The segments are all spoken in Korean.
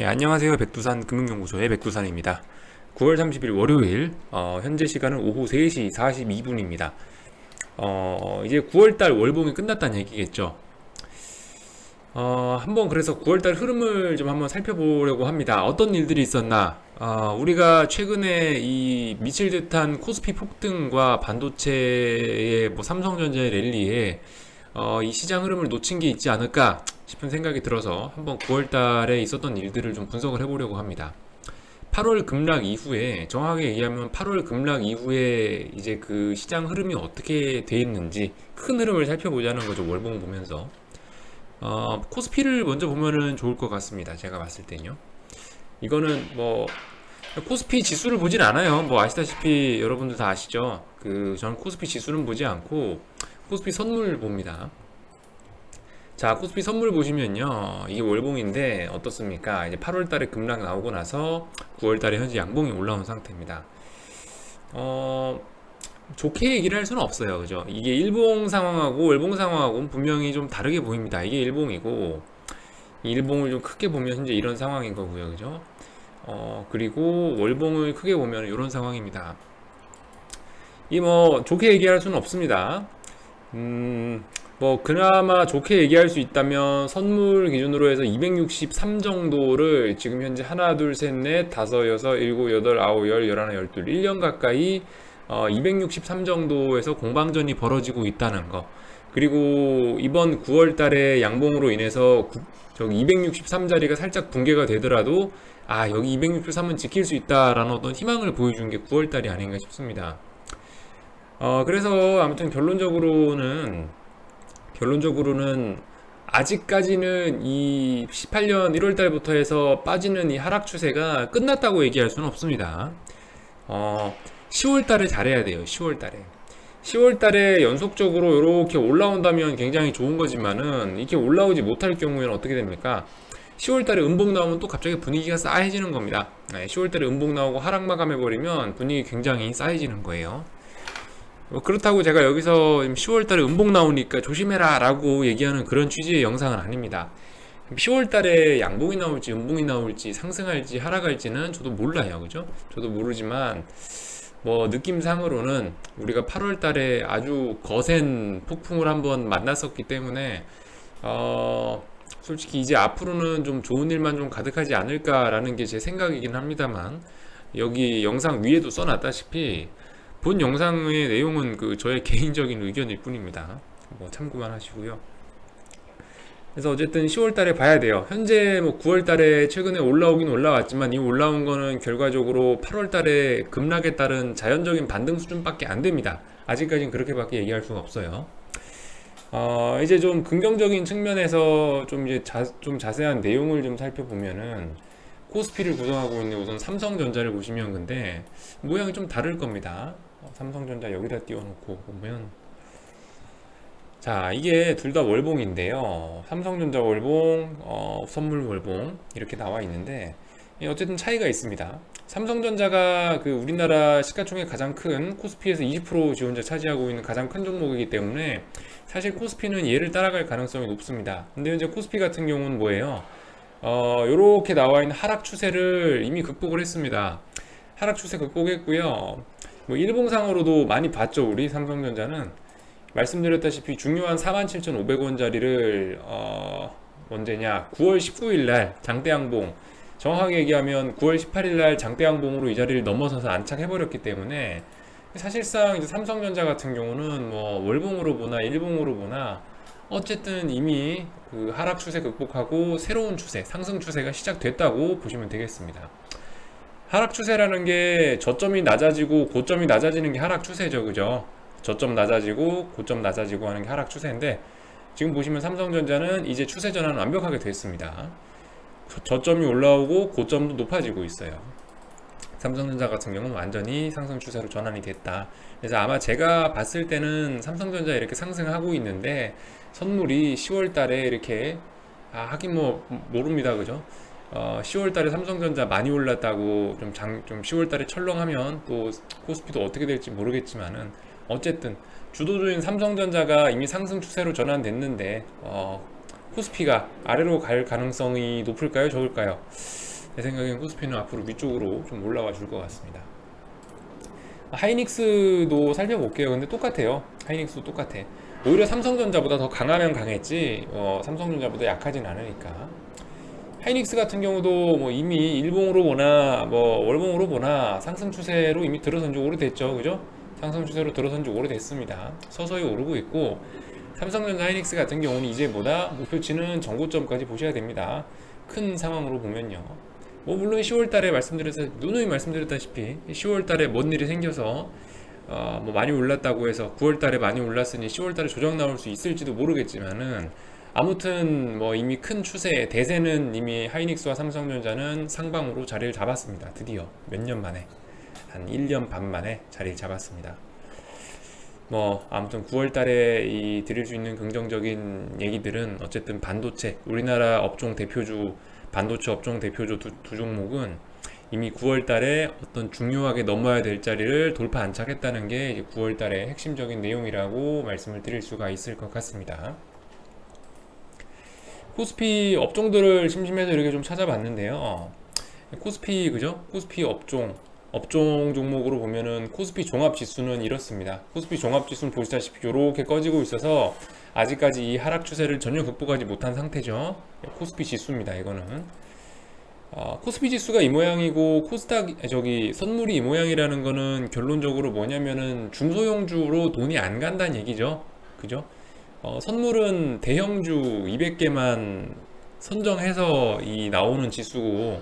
예, 안녕하세요. 백두산 금융연구소의 백두산입니다. 9월 30일 월요일, 어, 현재 시간은 오후 3시 42분입니다. 어, 이제 9월달 월봉이 끝났다는 얘기겠죠. 어, 한번 그래서 9월달 흐름을 좀 한번 살펴보려고 합니다. 어떤 일들이 있었나? 어, 우리가 최근에 이 미칠 듯한 코스피 폭등과 반도체의 뭐 삼성전자의 랠리에 어, 이 시장 흐름을 놓친 게 있지 않을까 싶은 생각이 들어서 한번 9월 달에 있었던 일들을 좀 분석을 해보려고 합니다. 8월 급락 이후에 정확하게 얘기하면 8월 급락 이후에 이제 그 시장 흐름이 어떻게 돼 있는지 큰 흐름을 살펴보자는 거죠. 월봉 보면서. 어, 코스피를 먼저 보면은 좋을 것 같습니다. 제가 봤을 때는요. 이거는 뭐 코스피 지수를 보진 않아요. 뭐 아시다시피 여러분들 다 아시죠? 그 저는 코스피 지수는 보지 않고 코스피 선물 봅니다. 자, 코스피 선물 보시면요. 이게 월봉인데 어떻습니까? 이제 8월 달에 급락 나오고 나서 9월 달에 현재 양봉이 올라온 상태입니다. 어, 좋게 얘기를 할 수는 없어요. 그죠? 이게 일봉 상황하고 월봉 상황하고는 분명히 좀 다르게 보입니다. 이게 일봉이고, 이 일봉을 좀 크게 보면 현재 이런 상황인 거고요. 그죠? 어, 그리고 월봉을 크게 보면 이런 상황입니다. 이 뭐 좋게 얘기할 수는 없습니다. 음, 뭐 그나마 좋게 얘기할 수 있다면 선물 기준으로 해서 263 정도를 지금 현재 하나 둘 셋 넷 다섯 여섯 일곱 여덟 아홉 열 열하나 열둘 1년 가까이 어, 263 정도에서 공방전이 벌어지고 있다는 거 그리고 이번 9월 달에 양봉으로 인해서 구, 저기 263 자리가 살짝 붕괴가 되더라도 아 여기 263은 지킬 수 있다라는 어떤 희망을 보여준 게 9월 달이 아닌가 싶습니다. 어, 그래서 아무튼 결론적으로는 결론적으로는 아직까지는 이 18년 1월 달부터 해서 빠지는 이 하락 추세가 끝났다고 얘기할 수는 없습니다. 어, 10월 달에 잘해야 돼요. 10월 달에. 10월 달에 연속적으로 이렇게 올라온다면 굉장히 좋은 거지만은 이렇게 올라오지 못할 경우에는 어떻게 됩니까? 10월 달에 음봉 나오면 또 갑자기 분위기가 싸해지는 겁니다. 10월 달에 음봉 나오고 하락 마감해 버리면 분위기 굉장히 싸해지는 거예요. 뭐 그렇다고 제가 여기서 10월 달에 음봉 나오니까 조심해라 라고 얘기하는 그런 취지의 영상은 아닙니다. 10월 달에 양봉이 나올지 음봉이 나올지 상승할지 하락할지는 저도 몰라요. 그죠? 저도 모르지만 뭐 느낌상으로는 우리가 8월 달에 아주 거센 폭풍을 한번 만났었기 때문에 어 솔직히 이제 앞으로는 좀 좋은 일만 좀 가득하지 않을까라는 게 제 생각이긴 합니다만 여기 영상 위에도 써놨다시피 본 영상의 내용은 그 저의 개인적인 의견일 뿐입니다. 뭐 참고만 하시고요. 그래서 어쨌든 10월 달에 봐야 돼요. 현재 뭐 9월 달에 최근에 올라오긴 올라왔지만 이 올라온 거는 결과적으로 8월 달에 급락에 따른 자연적인 반등 수준밖에 안 됩니다. 아직까지는 그렇게밖에 얘기할 수가 없어요. 어, 이제 좀 긍정적인 측면에서 좀 이제 자, 좀 자세한 내용을 좀 살펴보면은 코스피를 구성하고 있는 우선 삼성전자를 보시면 근데 모양이 좀 다를 겁니다. 어, 삼성전자 여기다 띄워놓고 보면. 자 이게 둘 다 월봉인데요. 삼성전자 월봉 어, 선물 월봉 이렇게 나와 있는데 예, 어쨌든 차이가 있습니다. 삼성전자가 그 우리나라 시가총액 가장 큰 코스피에서 20% 지원자 차지하고 있는 가장 큰 종목이기 때문에 사실 코스피는 얘를 따라갈 가능성이 높습니다. 근데 현재 코스피 같은 경우는 뭐예요? 어, 요렇게 나와 있는 하락 추세를 이미 극복을 했습니다. 하락 추세 극복했고요 뭐 일봉상으로도 많이 봤죠 우리 삼성전자는 말씀드렸다시피 중요한 47,500원짜리를 어, 언제냐 9월 19일 날 장대양봉 정확하게 얘기하면 9월 18일 날 장대양봉으로 이 자리를 넘어서서 안착해 버렸기 때문에 사실상 이제 삼성전자 같은 경우는 뭐 월봉으로 보나 일봉으로 보나 어쨌든 이미 그 하락 추세 극복하고 새로운 추세 상승 추세가 시작됐다고 보시면 되겠습니다. 하락 추세라는 게 저점이 낮아지고 고점이 낮아지는 게 하락 추세죠, 그죠? 저점 낮아지고 고점 낮아지고 하는 게 하락 추세인데 지금 보시면 삼성전자는 이제 추세 전환 완벽하게 됐습니다. 저점이 올라오고 고점도 높아지고 있어요. 삼성전자 같은 경우는 완전히 상승 추세로 전환이 됐다. 그래서 아마 제가 봤을 때는 삼성전자 이렇게 상승하고 있는데 선물이 10월 달에 이렇게 아, 하긴 뭐 모릅니다. 그죠? 어, 10월 달에 삼성전자 많이 올랐다고 좀, 장, 좀 10월 달에 철렁하면 또 코스피도 어떻게 될지 모르겠지만은 어쨌든 주도주인 삼성전자가 이미 상승 추세로 전환됐는데 어, 코스피가 아래로 갈 가능성이 높을까요? 적을까요? 내 생각엔 코스피는 앞으로 위쪽으로 좀 올라와 줄 것 같습니다. 하이닉스도 살펴볼게요. 근데 똑같아요. 하이닉스도 똑같아. 오히려 삼성전자보다 더 강하면 강했지, 어, 삼성전자보다 약하진 않으니까. 하이닉스 같은 경우도 뭐 이미 일봉으로 보나 뭐 월봉으로 보나 상승 추세로 이미 들어선 지 오래됐죠. 그죠? 상승 추세로 들어선 지 오래됐습니다. 서서히 오르고 있고 삼성전자 하이닉스 같은 경우는 이제보다 목표치는 전고점까지 보셔야 됩니다. 큰 상황으로 보면요. 뭐 물론 10월 달에 말씀드렸다 누누이 말씀드렸다시피 10월 달에 뭔 일이 생겨서 어, 뭐 많이 올랐다고 해서 9월 달에 많이 올랐으니 10월 달에 조정 나올 수 있을지도 모르겠지만은 아무튼 뭐 이미 큰 추세 대세는 이미 하이닉스와 삼성전자는 상방으로 자리를 잡았습니다. 드디어 몇 년 만에 한 1년 반 만에 자리를 잡았습니다. 뭐 아무튼 9월 달에 이 드릴 수 있는 긍정적인 얘기들은 어쨌든 반도체 우리나라 업종 대표주 반도체 업종 대표주 두, 두 종목은 이미 9월 달에 어떤 중요하게 넘어야 될 자리를 돌파 안착했다는 게 이제 9월 달의 핵심적인 내용이라고 말씀을 드릴 수가 있을 것 같습니다. 코스피 업종들을 심심해서 이렇게 좀 찾아봤는데요. 코스피 그죠? 코스피 업종 업종 종목으로 보면은 코스피 종합 지수는 이렇습니다. 코스피 종합 지수는 보시다시피 이렇게 꺼지고 있어서 아직까지 이 하락 추세를 전혀 극복하지 못한 상태죠. 코스피 지수입니다. 이거는 어, 코스피 지수가 이 모양이고 코스닥 저기 선물이 이 모양이라는 거는 결론적으로 뭐냐면은 중소형주로 돈이 안 간다는 얘기죠. 그죠? 어, 선물은 대형주 200개만 선정해서 이 나오는 지수고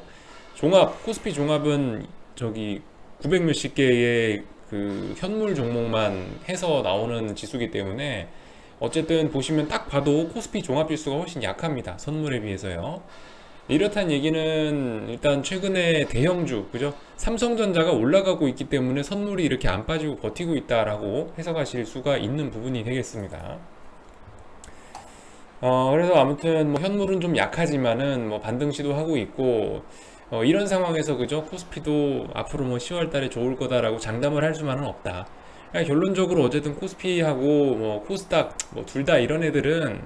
종합 코스피 종합은 저기 900 몇십 개의 그 현물 종목만 해서 나오는 지수기 때문에 어쨌든 보시면 딱 봐도 코스피 종합 지수가 훨씬 약합니다. 선물에 비해서요. 이렇다는 얘기는 일단 최근에 대형주 그죠? 삼성전자가 올라가고 있기 때문에 선물이 이렇게 안 빠지고 버티고 있다라고 해석하실 수가 있는 부분이 되겠습니다. 어, 그래서 아무튼 뭐 현물은 좀 약하지만은 뭐 반등 시도하고 있고 어, 이런 상황에서 그죠 코스피도 앞으로 뭐 10월 달에 좋을 거다라고 장담을 할 수만은 없다. 그러니까 결론적으로 어쨌든 코스피하고 뭐 코스닥 뭐 둘 다 이런 애들은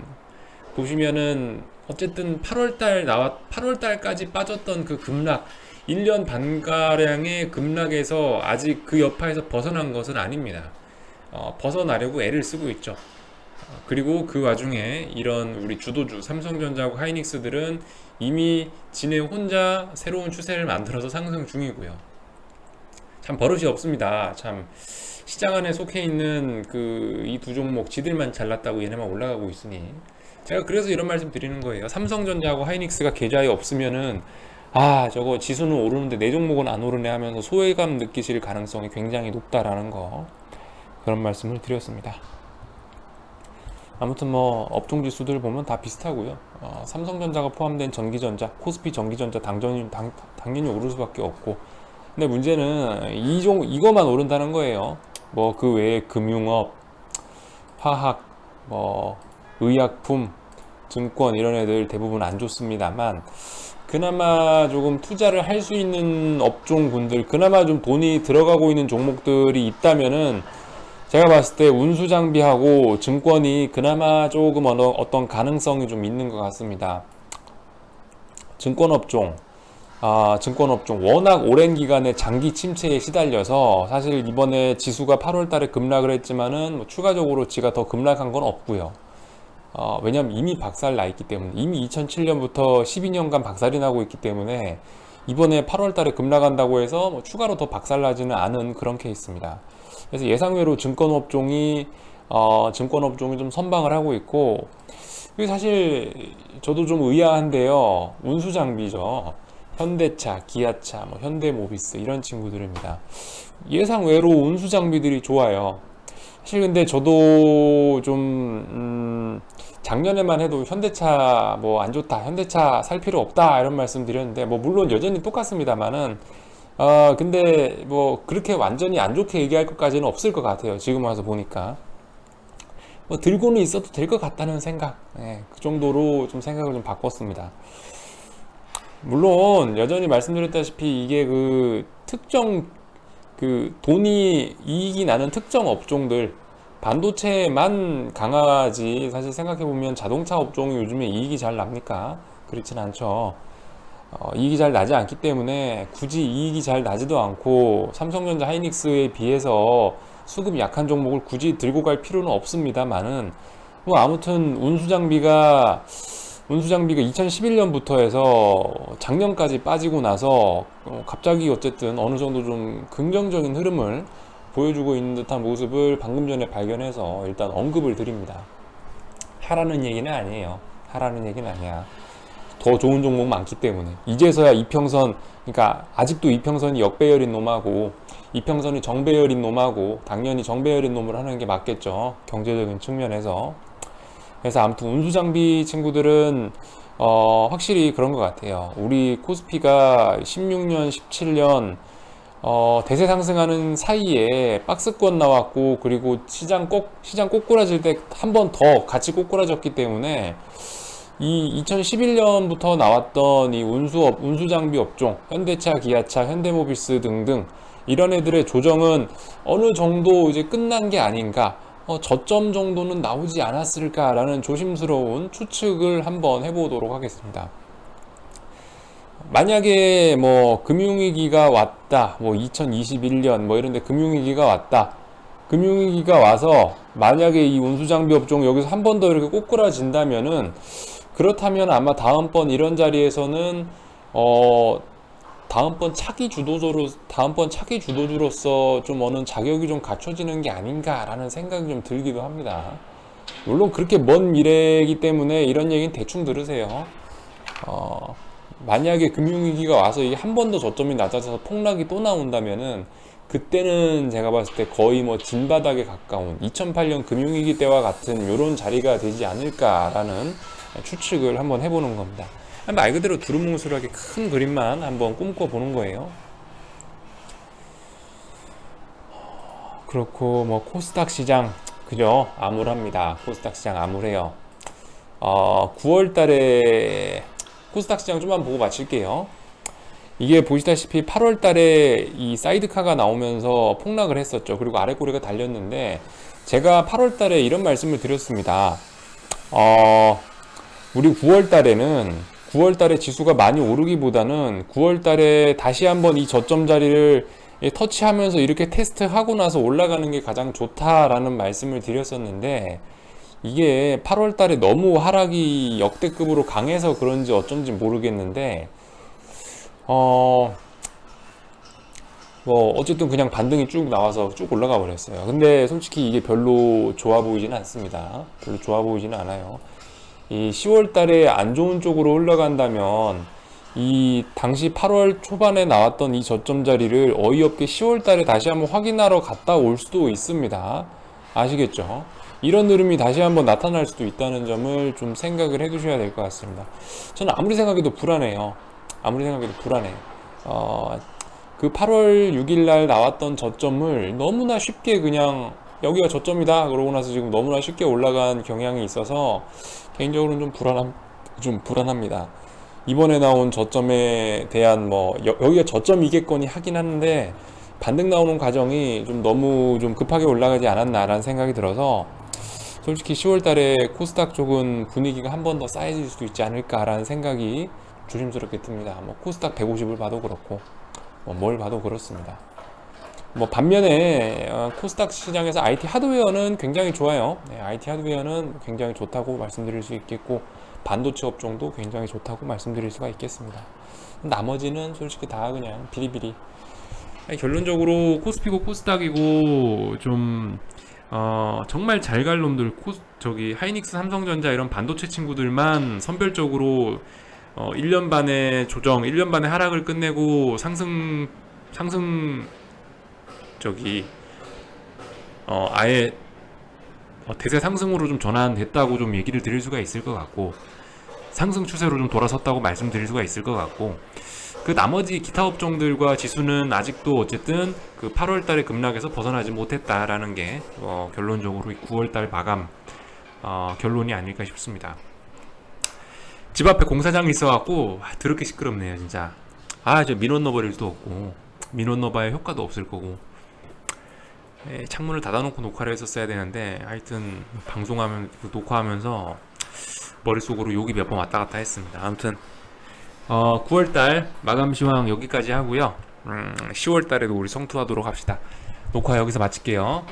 보시면은 어쨌든 8월 달 나왔 8월 달까지 빠졌던 그 급락 1년 반가량의 급락에서 아직 그 여파에서 벗어난 것은 아닙니다. 어, 벗어나려고 애를 쓰고 있죠. 그리고 그 와중에 이런 우리 주도주 삼성전자하고 하이닉스들은 이미 지네 혼자 새로운 추세를 만들어서 상승 중이고요. 참 버릇이 없습니다. 참 시장 안에 속해 있는 그 이 두 종목 지들만 잘났다고 얘네만 올라가고 있으니 제가 그래서 이런 말씀 드리는 거예요. 삼성전자하고 하이닉스가 계좌에 없으면은 아 저거 지수는 오르는데 내 종목은 안 오르네 하면서 소외감 느끼실 가능성이 굉장히 높다라는 거 그런 말씀을 드렸습니다. 아무튼 뭐 업종 지수들 보면 다 비슷하고요. 어, 삼성전자가 포함된 전기전자, 코스피 전기전자 당연히 당, 당연히 오를 수밖에 없고. 근데 문제는 이종 이거만 오른다는 거예요. 뭐 그 외에 금융업, 화학, 뭐 의약품, 증권 이런 애들 대부분 안 좋습니다만 그나마 조금 투자를 할 수 있는 업종군들, 그나마 좀 돈이 들어가고 있는 종목들이 있다면은 제가 봤을 때 운수 장비하고 증권이 그나마 조금 어느, 어떤 가능성이 좀 있는 것 같습니다. 증권업종, 아, 증권업종 워낙 오랜 기간에 장기 침체에 시달려서 사실 이번에 지수가 8월 달에 급락을 했지만은 뭐 추가적으로 지가 더 급락한 건 없고요. 어, 왜냐면 이미 박살 나 있기 때문에 이미 2007년부터 12년간 박살이 나고 있기 때문에 이번에 8월 달에 급락한다고 해서 뭐 추가로 더 박살 나지는 않은 그런 케이스입니다. 그래서 예상외로 증권업종이 어, 증권업종이 좀 선방을 하고 있고 이게 사실 저도 좀 의아한데요. 운수 장비죠. 현대차, 기아차, 뭐 현대모비스 이런 친구들입니다. 예상 외로 운수 장비들이 좋아요. 사실 근데 저도 좀 음, 작년에만 해도 현대차 뭐 안 좋다, 현대차 살 필요 없다 이런 말씀 드렸는데 뭐 물론 여전히 똑같습니다만은 어, 근데 뭐 그렇게 완전히 안 좋게 얘기할 것까지는 없을 것 같아요. 지금 와서 보니까. 뭐 들고는 있어도 될 것 같다는 생각. 예, 그 정도로 좀 생각을 좀 바꿨습니다. 물론 여전히 말씀드렸다시피 이게 그 특정 그 돈이 이익이 나는 특정 업종들 반도체만 강하지 사실 생각해 보면 자동차 업종이 요즘에 이익이 잘 납니까? 그렇진 않죠. 어, 이익이 잘 나지 않기 때문에 굳이 이익이 잘 나지도 않고 삼성전자 하이닉스에 비해서 수급이 약한 종목을 굳이 들고 갈 필요는 없습니다만은 뭐 아무튼 운수 장비가 운수 장비가 2011년부터 해서 작년까지 빠지고 나서 어, 갑자기 어쨌든 어느 정도 좀 긍정적인 흐름을 보여주고 있는 듯한 모습을 방금 전에 발견해서 일단 언급을 드립니다. 하라는 얘기는 아니에요. 하라는 얘기는 아니야. 더 좋은 종목 많기 때문에. 이제서야 이평선 그러니까 아직도 이평선이 역배열인 놈하고 이평선이 정배열인 놈하고 당연히 정배열인 놈을 하는 게 맞겠죠. 경제적인 측면에서. 그래서 아무튼 운수장비 친구들은 어, 확실히 그런 것 같아요. 우리 코스피가 16년 17년 어, 대세 상승하는 사이에 박스권 나왔고 그리고 시장 꼭 시장 꼬꾸라질 때 한 번 더 같이 꼬꾸라졌기 때문에 이 2011년부터 나왔던 이 운수업, 운수장비 업종, 현대차, 기아차, 현대모비스 등등 이런 애들의 조정은 어느 정도 이제 끝난 게 아닌가, 어, 저점 정도는 나오지 않았을까라는 조심스러운 추측을 한번 해보도록 하겠습니다. 만약에 뭐 금융위기가 왔다, 뭐 2021년 뭐 이런데 금융위기가 왔다, 금융위기가 와서 만약에 이 운수장비 업종 여기서 한 번 더 이렇게 꼬꾸라진다면은 그렇다면 아마 다음번 이런 자리에서는 어 다음번 차기 주도주로 다음번 차기 주도주로서 좀 어느 자격이 좀 갖춰지는 게 아닌가라는 생각이 좀 들기도 합니다. 물론 그렇게 먼 미래이기 때문에 이런 얘기는 대충 들으세요. 어 만약에 금융위기가 와서 이게 한 번 더 저점이 낮아져서 폭락이 또 나온다면은 그때는 제가 봤을 때 거의 뭐 진바닥에 가까운 2008년 금융위기 때와 같은 이런 자리가 되지 않을까라는 추측을 한번 해보는 겁니다. 말 그대로 두루뭉술하게 큰 그림만 한번 꿈꿔보는 거예요. 그렇고 뭐 코스닥 시장 그죠 암울합니다. 코스닥 시장 암울해요. 어, 9월달에 코스닥 시장 좀만 보고 마칠게요. 이게 보시다시피 8월 달에 이 사이드카가 나오면서 폭락을 했었죠. 그리고 아래 꼬리가 달렸는데 제가 8월 달에 이런 말씀을 드렸습니다. 어, 우리 9월 달에는 9월 달에 지수가 많이 오르기보다는 9월 달에 다시 한번 이 저점 자리를 터치하면서 이렇게 테스트하고 나서 올라가는 게 가장 좋다라는 말씀을 드렸었는데 이게 8월 달에 너무 하락이 역대급으로 강해서 그런지 어쩐지 모르겠는데 어, 뭐, 어쨌든 그냥 반등이 쭉 나와서 쭉 올라가 버렸어요. 근데 솔직히 이게 별로 좋아 보이지는 않습니다. 별로 좋아 보이지는 않아요. 이 10월 달에 안 좋은 쪽으로 흘러간다면 이 당시 8월 초반에 나왔던 이 저점 자리를 어이없게 10월 달에 다시 한번 확인하러 갔다 올 수도 있습니다. 아시겠죠? 이런 흐름이 다시 한번 나타날 수도 있다는 점을 좀 생각을 해 두셔야 될 것 같습니다. 저는 아무리 생각해도 불안해요. 아무리 생각해도 불안해. 어, 그 8월 6일 날 나왔던 저점을 너무나 쉽게 그냥 여기가 저점이다 그러고 나서 지금 너무나 쉽게 올라간 경향이 있어서 개인적으로는 좀 불안함 좀 불안합니다. 이번에 나온 저점에 대한 뭐 여, 기가 저점이겠거니 하긴 하는데 반등 나오는 과정이 좀 너무 좀 급하게 올라가지 않았나라는 생각이 들어서 솔직히 10월 달에 코스닥 쪽은 분위기가 한 번 더 쌓여질 수도 있지 않을까라는 생각이 조심스럽게 듭니다. 뭐 코스닥 150을 봐도 그렇고 뭐 뭘 봐도 그렇습니다. 뭐 반면에 어, 코스닥 시장에서 IT 하드웨어는 굉장히 좋아요. 네, IT 하드웨어는 굉장히 좋다고 말씀드릴 수 있겠고 반도체 업종도 굉장히 좋다고 말씀드릴 수가 있겠습니다. 나머지는 솔직히 다 그냥 비리비리. 결론적으로 코스피고 코스닥이고 좀 어, 정말 잘 갈 놈들 코 저기 하이닉스 삼성전자 이런 반도체 친구들만 선별적으로 어, 1년 반의 조정, 1년 반의 하락을 끝내고 상승 상승 저기 어 아예 어, 대세 상승으로 좀 전환됐다고 좀 얘기를 드릴 수가 있을 것 같고 상승 추세로 좀 돌아섰다고 말씀드릴 수가 있을 것 같고 그 나머지 기타 업종들과 지수는 아직도 어쨌든 그 8월 달에 급락에서 벗어나지 못했다라는 게 어, 결론적으로 9월 달 마감 어, 결론이 아닐까 싶습니다. 집 앞에 공사장이 있어갖고 아, 더럽게 시끄럽네요 진짜. 아 저 민원 넣어버릴 수도 없고 민원 넣어봐야 효과도 없을 거고 예, 창문을 닫아놓고 녹화를 했었어야 되는데 하여튼 방송하면 그 녹화하면서 머릿속으로 욕이 몇 번 왔다 갔다 했습니다. 아무튼 어, 9월달 마감 시황 여기까지 하고요. 음, 10월달에도 우리 성투하도록 합시다. 녹화 여기서 마칠게요.